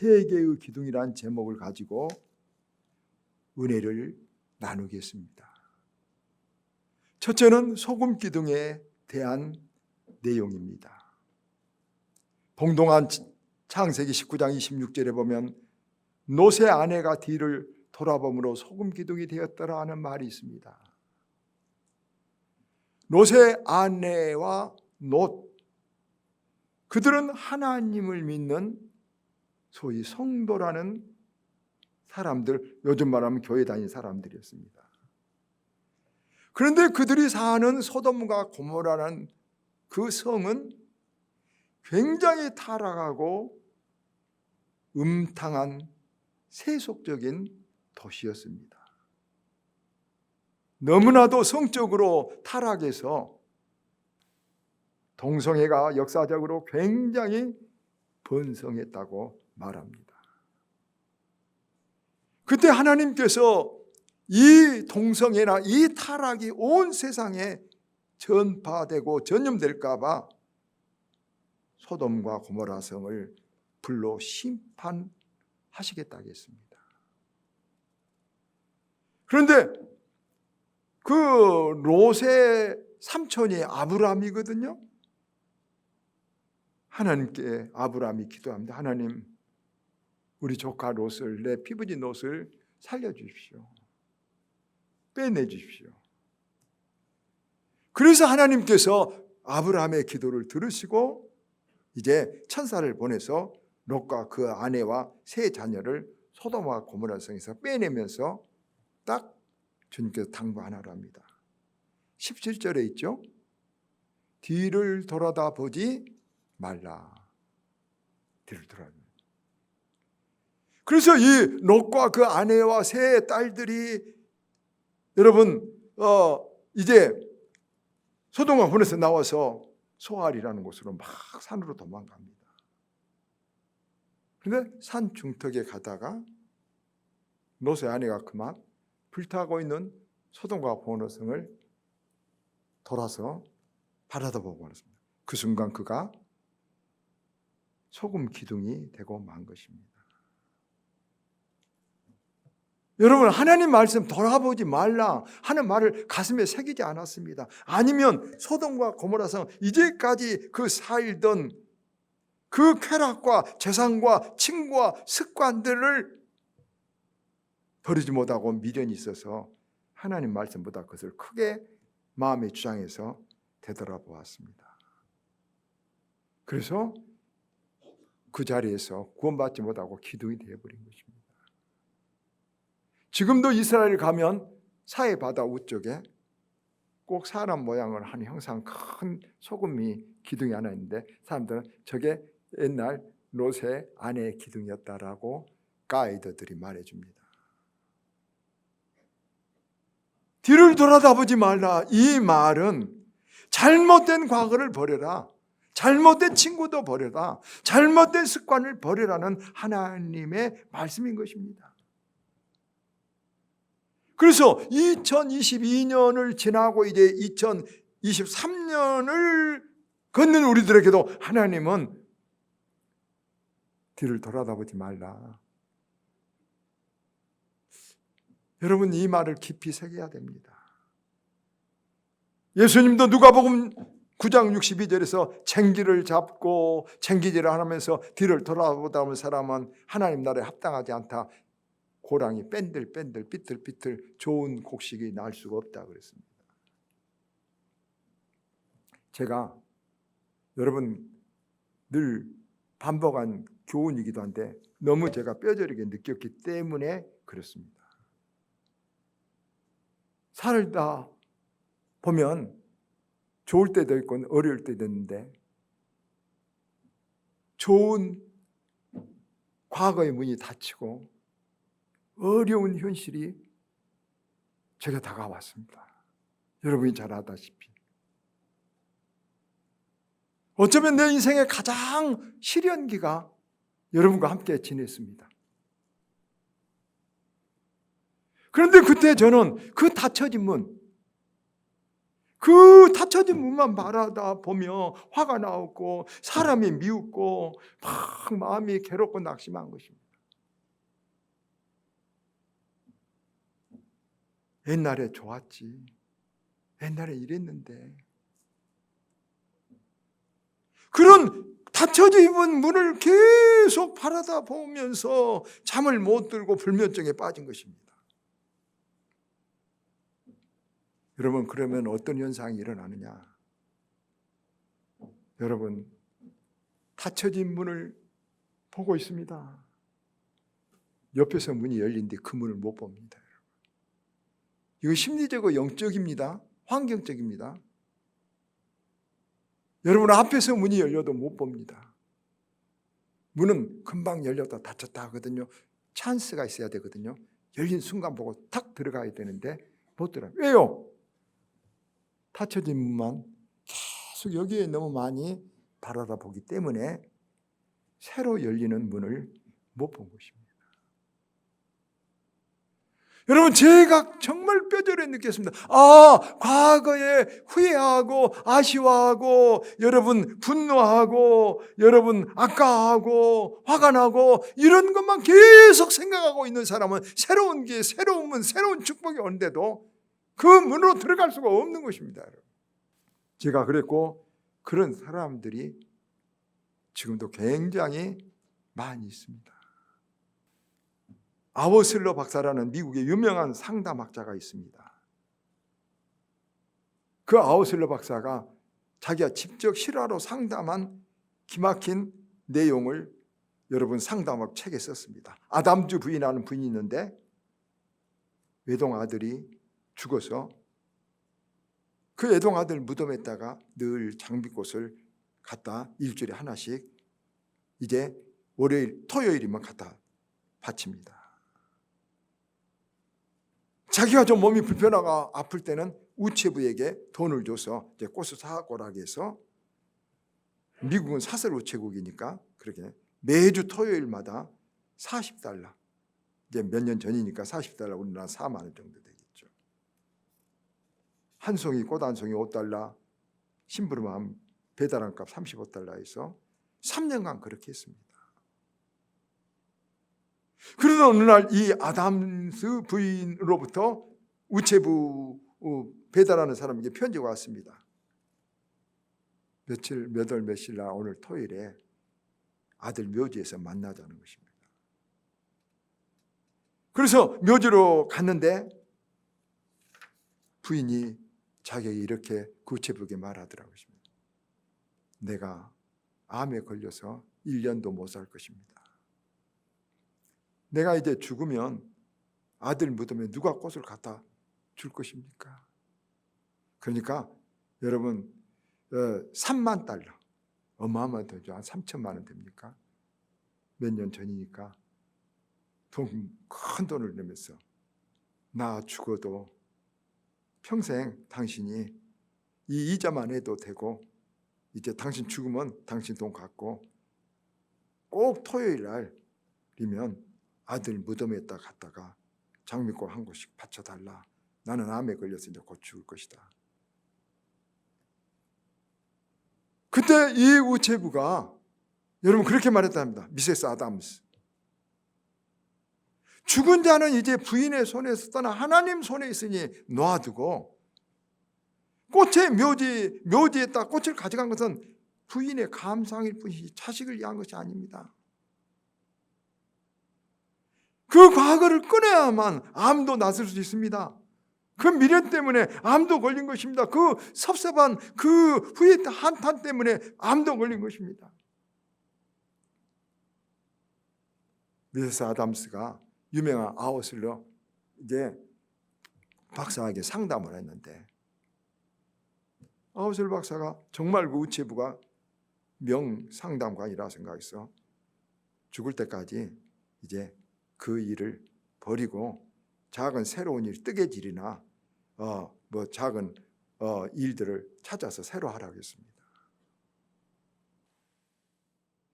세 개의 기둥이란 제목을 가지고 은혜를 나누겠습니다. 첫째는 소금 기둥에 대한 내용입니다. 봉동한 창세기 19장 26절에 보면 노세 아내가 뒤를 돌아봄으로 소금 기둥이 되었더라 하는 말이 있습니다. 노세 아내와 롯 그들은 하나님을 믿는 소위 성도라는 사람들 요즘 말하면 교회 다니는 사람들이었습니다. 그런데 그들이 사는 소돔과 고모라는 그 성은 굉장히 타락하고 음탕한 세속적인 도시였습니다. 너무나도 성적으로 타락해서 동성애가 역사적으로 굉장히 번성했다고 말합니다. 그때 하나님께서 이 동성애나 이 타락이 온 세상에 전파되고 전염될까봐 소돔과 고모라 성을 불로 심판하시겠다고 했습니다. 그런데 그 롯의 삼촌이 아브라함이거든요. 하나님께 아브라함이 기도합니다. 하나님, 우리 조카 롯을 내 피부진 롯을 살려주십시오. 빼내주십시오. 그래서 하나님께서 아브라함의 기도를 들으시고 이제 천사를 보내서 롯과 그 아내와 세 자녀를 소돔과 고모라 성에서 빼내면서 딱 주님께서 당부하나로 합니다. 17절에 있죠. 뒤를 돌아다 보지 말라. 뒤를 돌아. 그래서 이 롯과 그 아내와 세 딸들이 여러분 어 이제 소동과 혼에서 나와서 소알이라는 곳으로 막 산으로 도망갑니다. 그런데 산 중턱에 가다가 롯의 아내가 그만 불타고 있는 소돔과 고모성을 돌아서 바라다 보고 말했습니다. 그 순간 그가 소금 기둥이 되고 만 것입니다. 여러분 하나님 말씀 돌아보지 말라 하는 말을 가슴에 새기지 않았습니다. 아니면 소돔과 고모라성 이제까지 그 살던 그 쾌락과 재산과 친구와 습관들을 버리지 못하고 미련이 있어서 하나님 말씀보다 그것을 크게 마음에 주장해서 되돌아보았습니다. 그래서 그 자리에서 구원받지 못하고 기둥이 되어버린 것입니다. 지금도 이스라엘 가면 사해 바다 우쪽에 꼭 사람 모양을 한 형상 큰 소금이 기둥이 하나 있는데 사람들은 저게 옛날 롯의 아내의 기둥이었다라고 가이드들이 말해줍니다. 뒤를 돌아다보지 말라. 이 말은 잘못된 과거를 버려라. 잘못된 친구도 버려라. 잘못된 습관을 버려라는 하나님의 말씀인 것입니다. 그래서 2022년을 지나고 이제 2023년을 걷는 우리들에게도 하나님은 뒤를 돌아다보지 말라. 여러분 이 말을 깊이 새겨야 됩니다. 예수님도 누가복음 9장 62절에서 챙기를 잡고 챙기질을 하면서 뒤를 돌아보다 온 사람은 하나님 나라에 합당하지 않다. 고랑이 뺀들뺀들 삐뚤삐뚤 좋은 곡식이 날 수가 없다 그랬습니다. 제가 여러분 늘 반복한 교훈이기도 한데 너무 제가 뼈저리게 느꼈기 때문에 그렇습니다. 살다 보면 좋을 때도 있고 어려울 때도 있는데 좋은 과거의 문이 닫히고 어려운 현실이 제가 다가왔습니다. 여러분이 잘 아다시피. 어쩌면 내 인생의 가장 시련기가 여러분과 함께 지냈습니다. 그런데 그때 저는 그 닫혀진 문, 그 닫혀진 문만 바라다 보며 화가 나고 사람이 미웃고 막 마음이 괴롭고 낙심한 것입니다. 옛날에 좋았지. 옛날에 이랬는데. 그런 닫혀진 문을 계속 바라다 보면서 잠을 못 들고 불면증에 빠진 것입니다. 여러분 그러면 어떤 현상이 일어나느냐? 여러분 닫혀진 문을 보고 있습니다. 옆에서 문이 열린데 그 문을 못 봅니다. 이거 심리적이고 영적입니다. 환경적입니다. 여러분 앞에서 문이 열려도 못 봅니다. 문은 금방 열렸다 닫혔다 하거든요. 찬스가 있어야 되거든요. 열린 순간 보고 탁 들어가야 되는데 못 들어요. 왜요? 닫혀진 문만 계속 여기에 너무 많이 바라다 보기 때문에 새로 열리는 문을 못 본 것입니다. 여러분 제가 정말 뼈저리 느꼈습니다. 아 과거에 후회하고 아쉬워하고 여러분 분노하고 여러분 아까하고 화가 나고 이런 것만 계속 생각하고 있는 사람은 새로운 게 새로운 문 새로운 축복이 오는데도 그 문으로 들어갈 수가 없는 것입니다. 제가 그랬고 그런 사람들이 지금도 굉장히 많이 있습니다. 아워슬러 박사라는 미국의 유명한 상담학자가 있습니다. 그 아워슬러 박사가 자기가 직접 실화로 상담한 기막힌 내용을 여러분 상담학 책에 썼습니다. 아담주 부인하는 분이 있는데 외동 아들이 죽어서 그 애동 아들 무덤에다가 늘 장미꽃을 갖다 일주일에 하나씩 이제 월요일 토요일이면 갖다 바칩니다. 자기가 좀 몸이 불편하고 아플 때는 우체부에게 돈을 줘서 이제 꽃을 사고라고 해서 미국은 사설 우체국이니까 그렇게 매주 토요일마다 40달러 이제 몇 년 전이니까 40달러 우리나라 4만 원 정도 되겠죠. 한 송이 꽃 한 송이 5달러 심부름하면 배달한 값 35달러에서 3년간 그렇게 했습니다. 그러다 어느 날 이 아담스 부인으로부터 우체부 어, 배달하는 사람에게 편지가 왔습니다. 며칠 몇 월 며칠 날 오늘 토요일에 아들 묘지에서 만나자는 것입니다. 그래서 묘지로 갔는데 부인이 자기에게 이렇게 구체부에 말하더라고요. 내가 암에 걸려서 1년도 못 살 것입니다. 내가 이제 죽으면 아들 무덤에 누가 꽃을 갖다 줄 것입니까? 그러니까 여러분 3만 달러 어마어마한 돈이죠. 한 3천만 원 됩니까? 몇 년 전이니까 돈, 큰 돈을 내면서 나 죽어도 평생 당신이 이 이자만 해도 되고 이제 당신 죽으면 당신 돈 갖고 꼭 토요일 날이면 아들 무덤에다 갔다가 장미꽃 한 곳씩 바쳐달라. 나는 암에 걸려서 이제 곧 죽을 것이다. 그때 이 우체부가 여러분 그렇게 말했답니다. 미세스 아담스. 죽은 자는 이제 부인의 손에서 떠나 하나님 손에 있으니 놔두고 꽃의 묘지 묘지에 딱 꽃을 가져간 것은 부인의 감상일 뿐이지 자식을 위한 것이 아닙니다. 그 과거를 꺼내야만 암도 낫을 수 있습니다. 그 미련 때문에 암도 걸린 것입니다. 그 섭섭한 그 후회 한탄 때문에 암도 걸린 것입니다. 미세스 아담스가 유명한 아우슬러 이제 박사에게 상담을 했는데 아우슬 박사가 정말 그 우체부가 명 상담가이라 생각해서 죽을 때까지 이제 그 일을 버리고 작은 새로운 일, 뜨개질이나 어, 뭐 작은 어, 일들을 찾아서 새로 하라고 했습니다.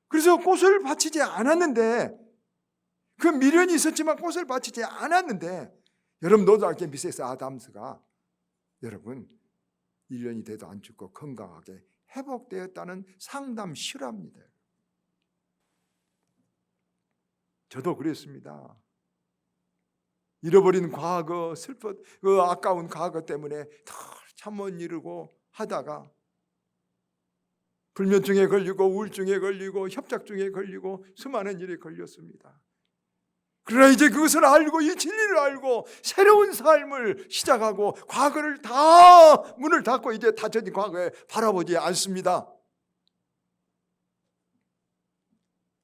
그래서 꽃을 바치지 않았는데 그 미련이 있었지만 꽃을 바치지 않았는데 여러분 너도 알게 미세스 아담스가 여러분 1년이 돼도 안 죽고 건강하게 회복되었다는 상담 실화입니다. 저도 그랬습니다. 잃어버린 과거, 슬퍼, 그 아까운 과거 때문에 참못 이루고 하다가 불면증에 걸리고 우울증에 걸리고 협작증에 걸리고 수많은 일에 걸렸습니다. 그러나 이제 그것을 알고 이 진리를 알고 새로운 삶을 시작하고 과거를 다 문을 닫고 이제 닫혀진 과거에 바라보지 않습니다.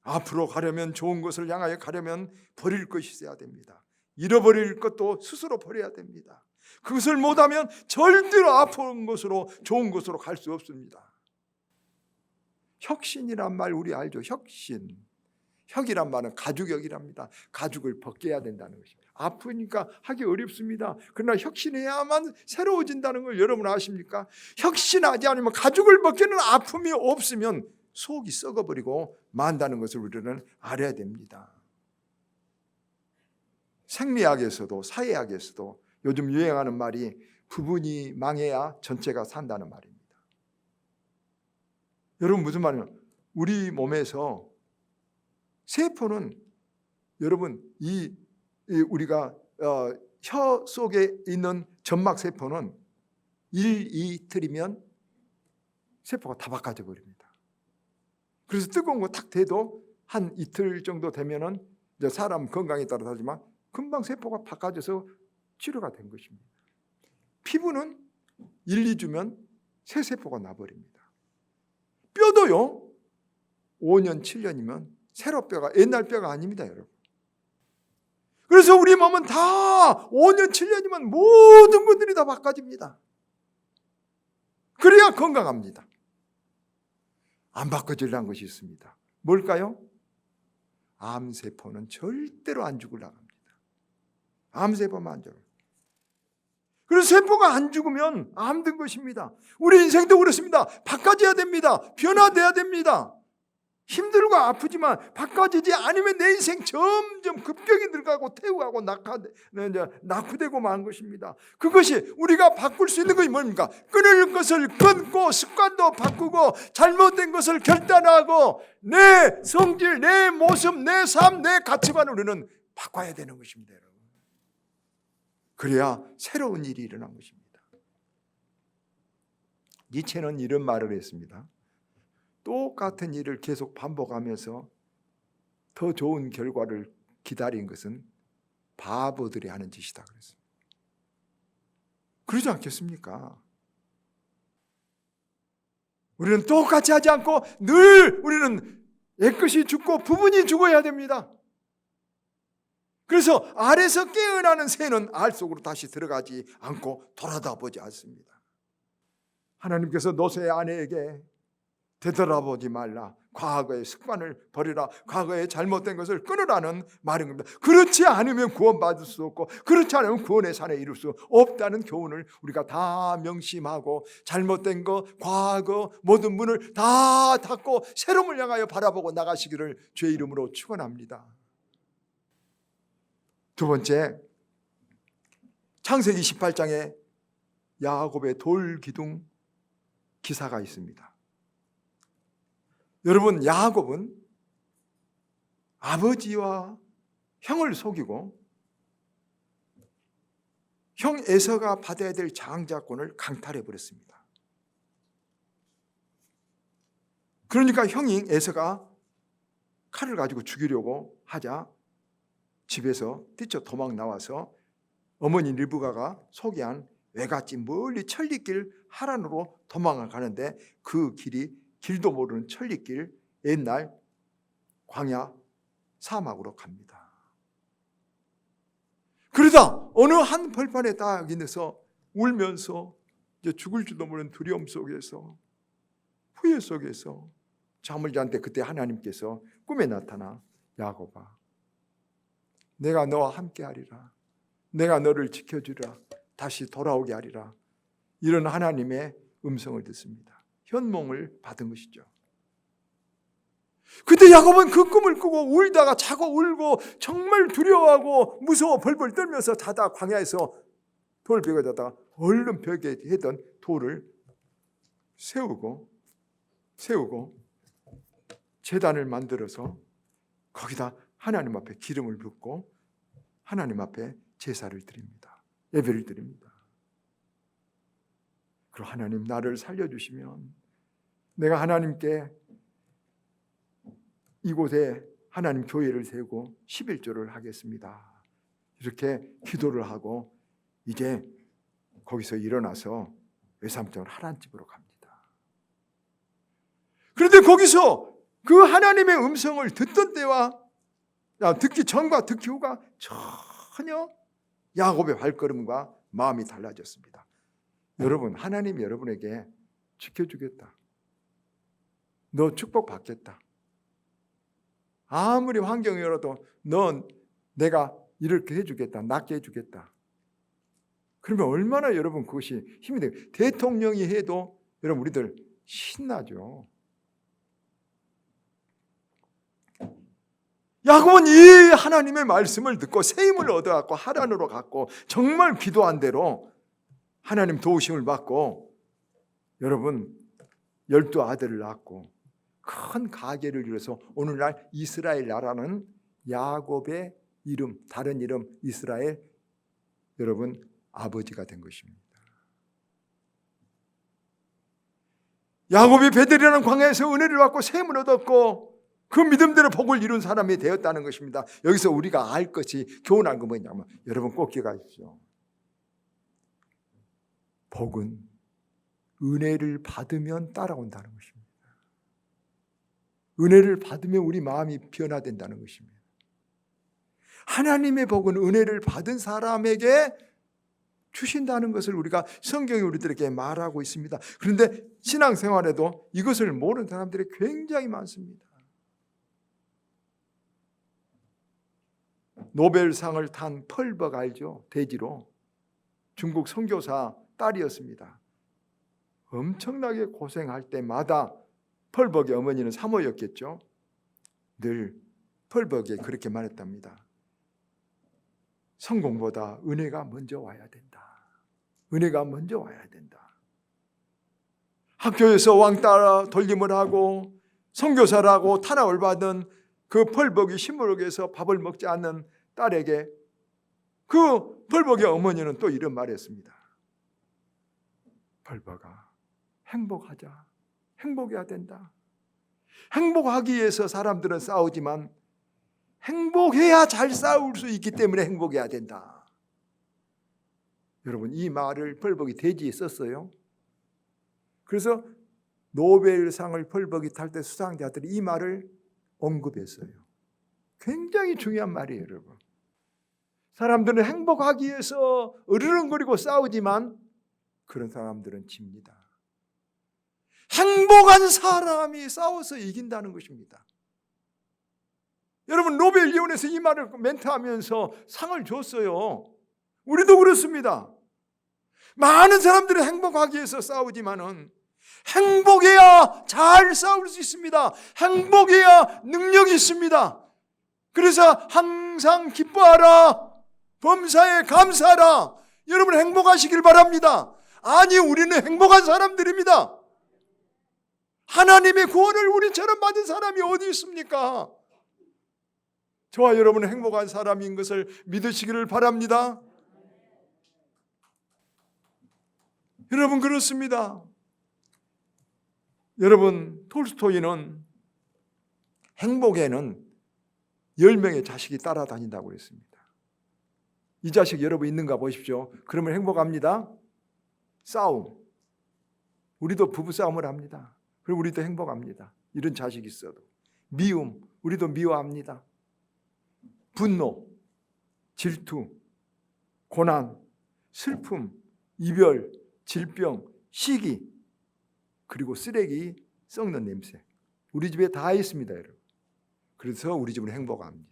앞으로 가려면 좋은 것을 향하여 가려면 버릴 것이 있어야 됩니다. 잃어버릴 것도 스스로 버려야 됩니다. 그것을 못하면 절대로 아픈 것으로 좋은 것으로 갈 수 없습니다. 혁신이란 말 우리 알죠? 혁신. 혁이란 말은 가죽역이랍니다. 가죽을 벗겨야 된다는 것입니다. 아프니까 하기 어렵습니다. 그러나 혁신해야만 새로워진다는 걸 여러분 아십니까? 혁신하지 않으면 가죽을 벗기는 아픔이 없으면 속이 썩어버리고 만다는 것을 우리는 알아야 됩니다. 생리학에서도 사회학에서도 요즘 유행하는 말이 부분이 망해야 전체가 산다는 말입니다. 여러분 무슨 말이냐면 우리 몸에서 세포는 여러분 이, 이 우리가 어, 혀 속에 있는 점막 세포는 1, 2 틀이면 세포가 다 바꿔져 버립니다. 그래서 뜨거운 거 탁 대도 한 이틀 정도 되면은 이제 사람 건강에 따라 다르지만 금방 세포가 바꿔져서 치료가 된 것입니다. 피부는 1, 2주면 새 세포가 나버립니다. 뼈도요. 5년, 7년이면 새로 뼈가 옛날 뼈가 아닙니다, 여러분. 그래서 우리 몸은 다 5년, 7년이면 모든 것들이 다 바꿔집니다. 그래야 건강합니다. 안 바꿔지려는 것이 있습니다. 뭘까요? 암세포는 절대로 안 죽으려고 합니다. 암세포만 안 죽어요. 그래서 세포가 안 죽으면 암든 것입니다. 우리 인생도 그렇습니다. 바꿔져야 됩니다. 변화돼야 됩니다. 힘들고 아프지만 바꿔지지 않으면 내 인생 점점 급격히 늙어가고 태우하고 낙하, 낙후되고 만 것입니다. 그것이 우리가 바꿀 수 있는 것이 뭡니까? 끊을 것을 끊고 습관도 바꾸고 잘못된 것을 결단하고 내 성질, 내 모습, 내 삶, 내 가치관을 우리는 바꿔야 되는 것입니다. 여러분. 그래야 새로운 일이 일어난 것입니다. 니체는 이런 말을 했습니다. 똑같은 일을 계속 반복하면서 더 좋은 결과를 기다린 것은 바보들이 하는 짓이다 그랬습니다. 그러지 않겠습니까? 우리는 똑같이 하지 않고 늘 우리는 애끝이 죽고 부분이 죽어야 됩니다. 그래서 알에서 깨어나는 새는 알 속으로 다시 들어가지 않고 돌아다 보지 않습니다. 하나님께서 노새 아내에게 되돌아보지 말라. 과거의 습관을 버리라. 과거의 잘못된 것을 끊으라는 말인 겁니다. 그렇지 않으면 구원받을 수 없고 그렇지 않으면 구원의 산에 이룰 수 없다는 교훈을 우리가 다 명심하고 잘못된 거, 과거 모든 문을 다 닫고 새로움을 향하여 바라보고 나가시기를 주의 이름으로 축원합니다. 두 번째 창세기 18장에 야곱의 돌 기둥 기사가 있습니다. 여러분 야곱은 아버지와 형을 속이고 형 에서가 받아야 될 장자권을 강탈해 버렸습니다. 그러니까 형이 에서가 칼을 가지고 죽이려고 하자 집에서 뛰쳐 도망 나와서 어머니 리브가가 소개한 외갓집 멀리 천리길 하란으로 도망을 가는데 그 길이 길도 모르는 천리길 옛날 광야 사막으로 갑니다. 그러다 어느 한 벌판에 딱 있어서 울면서 이제 죽을 줄도 모르는 두려움 속에서 후회 속에서 잠을 자는데 그때 하나님께서 꿈에 나타나 야곱아 내가 너와 함께 하리라 내가 너를 지켜주리라 다시 돌아오게 하리라 이런 하나님의 음성을 듣습니다. 현몽을 받은 것이죠. 그때 야곱은 그 꿈을 꾸고 울다가 자고 울고 정말 두려워하고 무서워 벌벌 떨면서 자다 광야에서 돌 벽에 자다 얼른 벽에 했던 돌을 세우고 세우고 제단을 만들어서 거기다 하나님 앞에 기름을 붓고 하나님 앞에 제사를 드립니다. 예배를 드립니다. 그리고 하나님 나를 살려주시면 내가 하나님께 이곳에 하나님 교회를 세우고 11조를 하겠습니다. 이렇게 기도를 하고 이제 거기서 일어나서 외삼촌 하란집으로 갑니다. 그런데 거기서 그 하나님의 음성을 듣던 때와 아, 듣기 전과 듣기 후가 전혀 야곱의 발걸음과 마음이 달라졌습니다. 여러분, 하나님이 여러분에게 지켜주겠다. 너 축복받겠다. 아무리 환경이 어려도 넌 내가 이렇게 해주겠다. 낫게 해주겠다. 그러면 얼마나 여러분 그것이 힘이 돼요. 대통령이 해도 여러분 우리들 신나죠. 야곱은 이 하나님의 말씀을 듣고 새 힘을 얻어갖고 하란으로 갔고 정말 기도한 대로 하나님 도우심을 받고 여러분 열두 아들을 낳고 큰 가계를 이뤄서 오늘날 이스라엘 나라는 야곱의 이름 다른 이름 이스라엘 여러분 아버지가 된 것입니다. 야곱이 베델이라는 광야에서 은혜를 받고 샘을 얻었고 그 믿음대로 복을 이룬 사람이 되었다는 것입니다. 여기서 우리가 알 것이 교훈한 거 뭐냐면 여러분 꼭 기억하십시오. 복은 은혜를 받으면 따라온다는 것입니다. 은혜를 받으면 우리 마음이 변화된다는 것입니다. 하나님의 복은 은혜를 받은 사람에게 주신다는 것을 우리가 성경이 우리들에게 말하고 있습니다. 그런데 신앙생활에도 이것을 모르는 사람들이 굉장히 많습니다. 노벨상을 탄 펄벅 알죠? 돼지로 중국 선교사 딸이었습니다. 엄청나게 고생할 때마다 펄벅의 어머니는 사모였겠죠. 늘 펄벅에 그렇게 말했답니다. 성공보다 은혜가 먼저 와야 된다. 은혜가 먼저 와야 된다. 학교에서 왕따 돌림을 하고 선교사라고 탄압을 받은 그 펄벅이 시무룩에서 밥을 먹지 않는 딸에게 그 펄벅의 어머니는 또 이런 말했습니다. 펄벅아, 행복하자. 행복해야 된다. 행복하기 위해서 사람들은 싸우지만 행복해야 잘 싸울 수 있기 때문에 행복해야 된다. 여러분 이 말을 펄벅이 돼지에 썼어요. 그래서 노벨상을 펄벅이 탈 때 수상자들이 이 말을 언급했어요. 굉장히 중요한 말이에요, 여러분. 사람들은 행복하기 위해서 으르렁거리고 싸우지만 그런 사람들은 집니다. 행복한 사람이 싸워서 이긴다는 것입니다. 여러분 노벨 위원회에서 이 말을 멘트하면서 상을 줬어요. 우리도 그렇습니다. 많은 사람들이 행복하기 위해서 싸우지만은 행복해야 잘 싸울 수 있습니다. 행복해야 능력이 있습니다. 그래서 항상 기뻐하라. 범사에 감사하라. 여러분 행복하시길 바랍니다. 아니 우리는 행복한 사람들입니다. 하나님의 구원을 우리처럼 받은 사람이 어디 있습니까? 저와 여러분은 행복한 사람인 것을 믿으시기를 바랍니다. 여러분 그렇습니다. 여러분 톨스토이는 행복에는 10명의 자식이 따라다닌다고 했습니다. 이 자식 여러분 있는가 보십시오. 그러면 행복합니다. 싸움. 우리도 부부 싸움을 합니다. 그리고 우리도 행복합니다. 이런 자식이 있어도. 미움. 우리도 미워합니다. 분노, 질투, 고난, 슬픔, 이별, 질병, 시기, 그리고 쓰레기 썩는 냄새. 우리 집에 다 있습니다, 여러분. 그래서 우리 집은 행복합니다.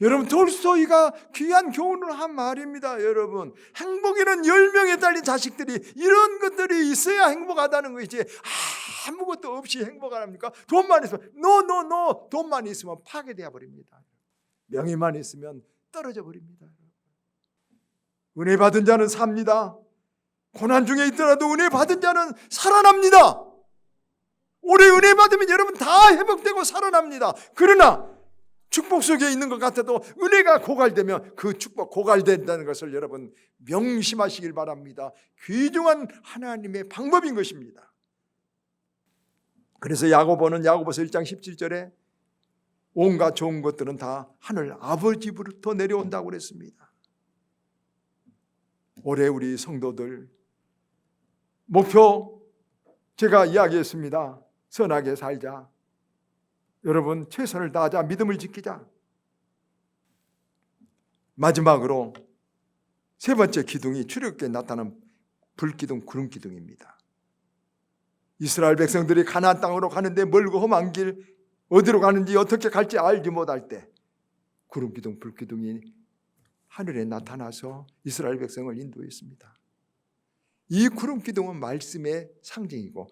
여러분 톨스토이가 귀한 교훈을 한 말입니다, 여러분. 행복에는 열 명에 달린 자식들이 이런 것들이 있어야 행복하다는 것이지 아무것도 없이 행복하랍니까? 돈만 있으면 노노노 돈만 있으면 파괴되어 버립니다. 명예만 있으면 떨어져 버립니다. 은혜 받은 자는 삽니다. 고난 중에 있더라도 은혜 받은 자는 살아납니다. 올해 은혜 받으면 여러분 다 회복되고 살아납니다. 그러나 축복 속에 있는 것 같아도 은혜가 고갈되면 그 축복 고갈된다는 것을 여러분 명심하시길 바랍니다. 귀중한 하나님의 방법인 것입니다. 그래서 야고보는 야고보서 1장 17절에 온갖 좋은 것들은 다 하늘 아버지부터 내려온다고 그랬습니다. 올해 우리 성도들 목표 제가 이야기했습니다. 선하게 살자. 여러분 최선을 다하자. 믿음을 지키자. 마지막으로 세 번째 기둥이 출애굽기에 나타난 불기둥, 구름 기둥입니다. 이스라엘 백성들이 가나안 땅으로 가는데 멀고 험한 길 어디로 가는지 어떻게 갈지 알지 못할 때 구름 기둥, 불 기둥이 하늘에 나타나서 이스라엘 백성을 인도했습니다. 이 구름 기둥은 말씀의 상징이고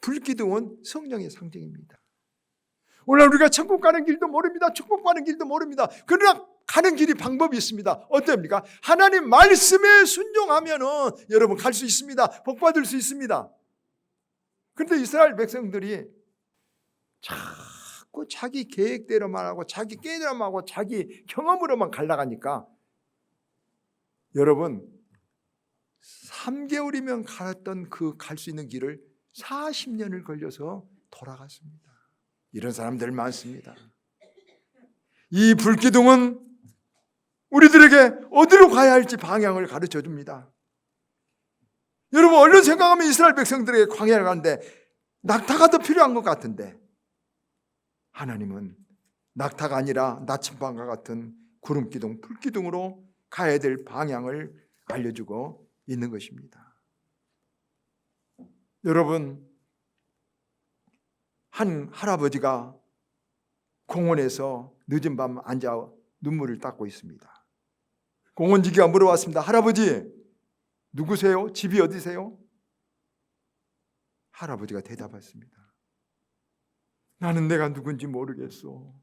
불 기둥은 성령의 상징입니다. 오늘 우리가 천국 가는 길도 모릅니다. 축복 가는 길도 모릅니다. 그러나 가는 길이 방법이 있습니다. 어떻습니까? 하나님 말씀에 순종하면은 여러분 갈 수 있습니다. 복 받을 수 있습니다. 그런데 이스라엘 백성들이 자꾸 자기 계획대로만 하고 자기 깨대로만 하고 자기 경험으로만 갈라가니까 여러분 3개월이면 갈았던 그 갈 수 있는 길을 40년을 걸려서 돌아갔습니다. 이런 사람들 많습니다. 이 불기둥은 우리들에게 어디로 가야 할지 방향을 가르쳐 줍니다. 여러분 얼른 생각하면 이스라엘 백성들에게 광야를 가는데 낙타가 더 필요한 것 같은데 하나님은 낙타가 아니라 나침반과 같은 구름기둥, 불기둥으로 가야 될 방향을 알려주고 있는 것입니다. 여러분 한 할아버지가 공원에서 늦은 밤 앉아 눈물을 닦고 있습니다. 공원지기가 물어봤습니다. 할아버지, 누구세요? 집이 어디세요? 할아버지가 대답했습니다. 나는 내가 누군지 모르겠어.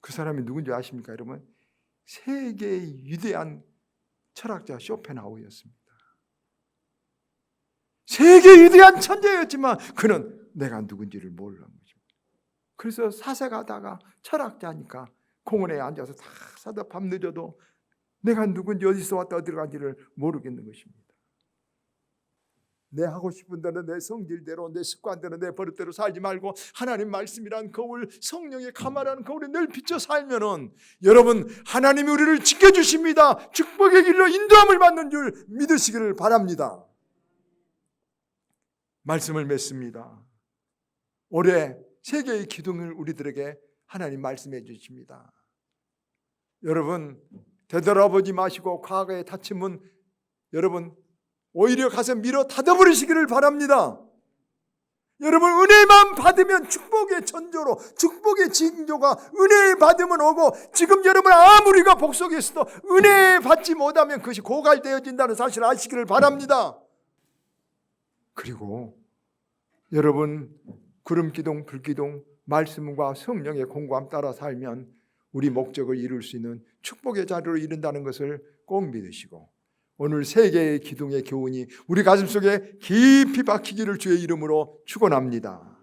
그 사람이 누군지 아십니까, 여러분? 세계의 위대한 철학자 쇼펜하우였습니다. 세계 위대한 천재였지만 그는 내가 누군지를 모르는 것입니다. 그래서 사색하다가 철학자니까 공원에 앉아서 다 사다 밤 늦어도 내가 누군지 어디서 왔다 어디로 간지를 모르겠는 것입니다. 내 하고 싶은 대로 내 성질대로 내 습관대로 내 버릇대로 살지 말고 하나님 말씀이란 거울 성령의 가마라는 거울에 늘 비춰 살면은 여러분 하나님이 우리를 지켜주십니다. 축복의 길로 인도함을 받는 줄 믿으시기를 바랍니다. 말씀을 맺습니다. 올해 세계의 기둥을 우리들에게 하나님 말씀해 주십니다. 여러분 되돌아보지 마시고 과거의 다침은 여러분 오히려 가서 밀어 닫아버리시기를 바랍니다. 여러분 은혜만 받으면 축복의 전조로 축복의 징조가 은혜 받으면 오고 지금 여러분 아무리가 복 속에 있어도 은혜 받지 못하면 그것이 고갈되어진다는 사실을 아시기를 바랍니다. 그리고 여러분 구름 기둥 불 기둥 말씀과 성령의 공감 따라 살면 우리 목적을 이룰 수 있는 축복의 자리로 이른다는 것을 꼭 믿으시고 오늘 세계의 기둥의 교훈이 우리 가슴 속에 깊이 박히기를 주의 이름으로 축원합니다.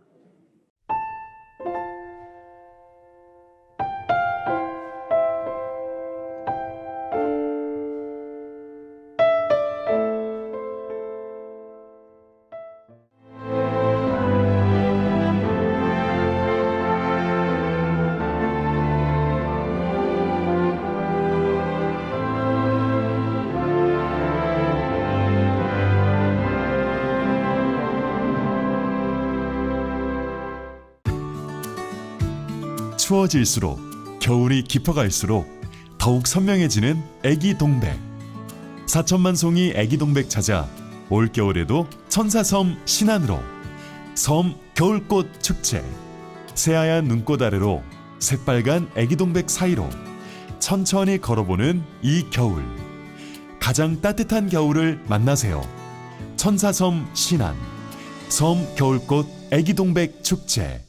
추워질수록 겨울이 깊어갈수록 더욱 선명해지는 애기 동백. 4천만 송이 애기 동백 찾아 올겨울에도 천사섬 신안으로 섬 겨울꽃 축제. 새하얀 눈꽃 아래로 새빨간 애기 동백 사이로 천천히 걸어보는 이 겨울. 가장 따뜻한 겨울을 만나세요. 천사섬 신안. 섬 겨울꽃 애기 동백 축제.